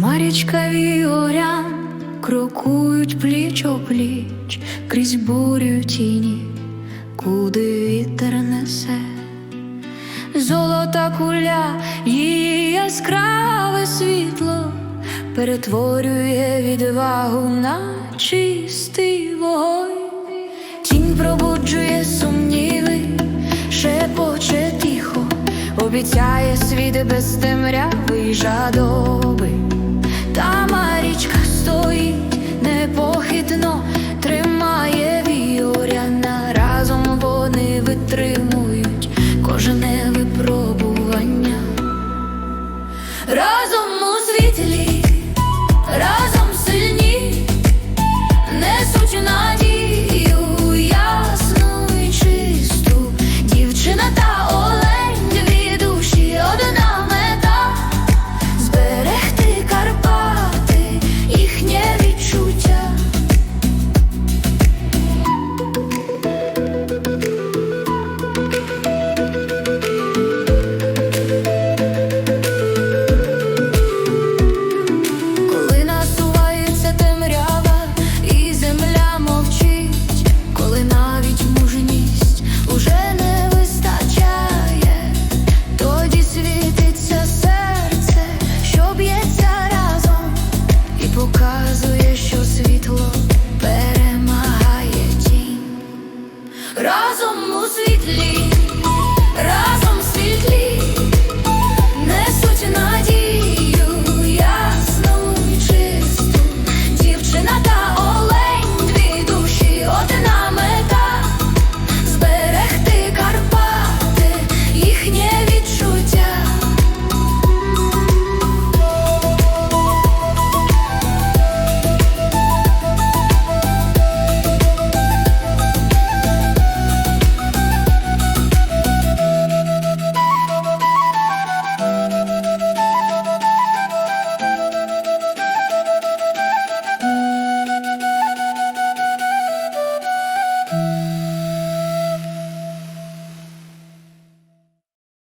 Марічка Віорян крокують пліч о пліч крізь бурю тіні, куди вітер несе, золота куля її яскраве світло перетворює відвагу на чистий вогонь, тінь пробуджує сумніви, шепоче тихо, обіцяє світ без темряви й. diamond.